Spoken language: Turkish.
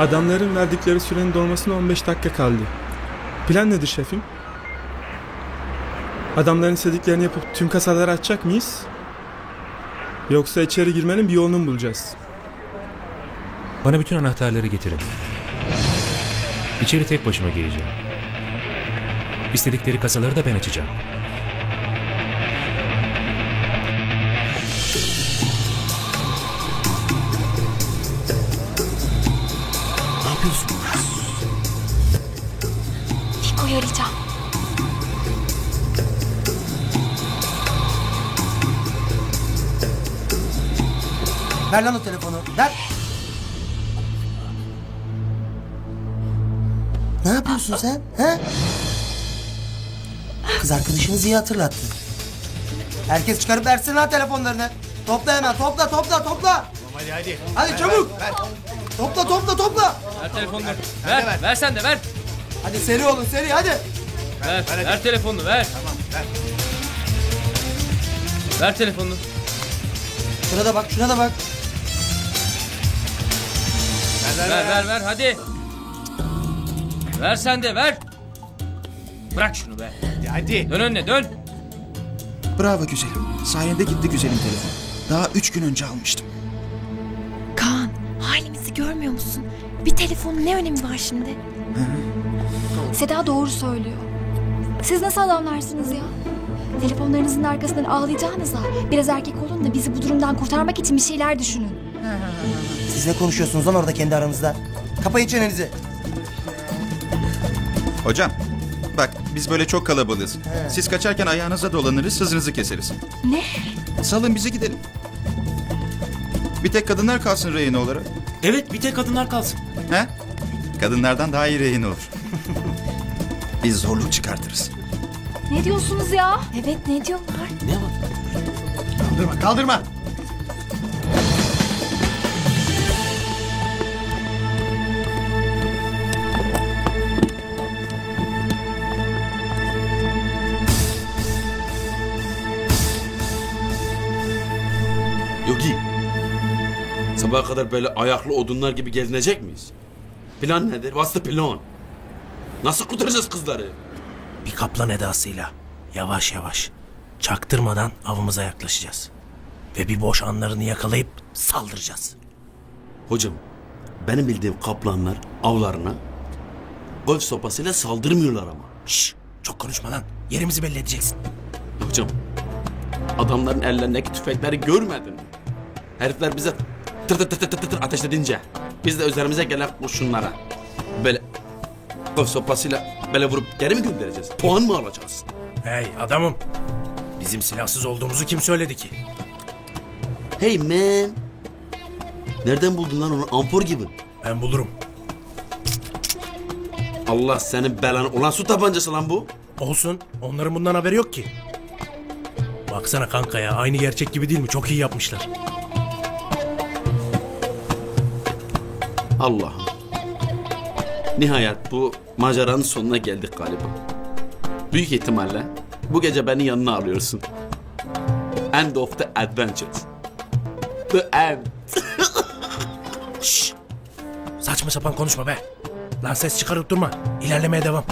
Adamların verdikleri sürenin dolmasına 15 dakika kaldı. Plan nedir şefim? Adamların istediklerini yapıp tüm kasaları açacak mıyız? Yoksa içeri girmenin bir yolunu mu bulacağız? Bana bütün anahtarları getirin. İçeri tek başıma gireceğim. İstedikleri kasaları da ben açacağım. Fiko'yu arayacağım. Ver lan o telefonu. Ver. Ne yapıyorsun sen? He? Kız arkadaşınız iyi hatırlattı. Herkes çıkarıp versin lan telefonlarını. Topla hemen topla topla topla. Hadi hadi. Hadi çabuk. Topla topla topla. Ver telefonunu. Ver, ver, sen de ver. Hadi seri olun seri hadi. Ver, ver, telefonunu ver. Tamam ver. Ver telefonunu. Şuna da bak şuna da bak. Ver ver Ver, ver, ver, hadi. Ver sen de ver. Bırak şunu be. Hadi. hadi. Dön önüne dön. Bravo güzelim. Sayende gitti güzelim telefon. Daha üç gün önce almıştım. Kaan, halimizi görmüyor musun? Bir telefonun ne önemi var şimdi? Seda doğru söylüyor. Siz nasıl adamlarsınız ya? Telefonlarınızın arkasından ağlayacağınıza biraz erkek olun da bizi bu durumdan kurtarmak için bir şeyler düşünün. Siz ne konuşuyorsunuz lan orada kendi aranızda? Kapayın çenenizi. Hocam bak biz böyle çok kalabalığız. Siz kaçarken ayağınıza dolanırız sızınızı keseriz. Ne? Salın bizi gidelim. Bir tek kadınlar kalsın rehin olarak. Evet bir tek kadınlar kalsın. He? Kadınlardan daha iyi rehin olur. biz zorluk çıkartırız. Ne diyorsunuz ya? Evet ne diyorlar? Ne var? Kaldırma kaldırma. Yogi. Sabaha kadar böyle ayaklı odunlar gibi gezinecek miyiz? Plan nedir? What's the plan? Nasıl kurtaracağız kızları? Bir kaplan edasıyla yavaş yavaş çaktırmadan avımıza yaklaşacağız. Ve bir boş anlarını yakalayıp saldıracağız. Hocam, benim bildiğim kaplanlar avlarına golf sopasıyla saldırmıyorlar ama. Şşş çok konuşma lan yerimizi belli edeceksin. Hocam, adamların ellerindeki tüfekleri görmedin mi? Herifler bize tır tır tır tır tır tır ateşledince biz de üzerimize gelen kurşunlara böyle golf sopasıyla böyle vurup geri mi göndereceğiz? Puan mı alacağız? Hey adamım bizim silahsız olduğumuzu kim söyledi ki? Hey man! Nereden buldun lan onu? Ampor gibi. Ben bulurum. Allah senin belanı. Ulan su tabancası lan bu. Olsun onların bundan haberi yok ki. Baksana kanka ya aynı gerçek gibi değil mi? Çok iyi yapmışlar. Allah'ım. Nihayet bu maceranın sonuna geldik galiba. Büyük ihtimalle bu gece beni yanına alıyorsun. End of the adventures. The end. Saçma sapan konuşma be. Lan ses çıkarıp durma. İlerlemeye devam.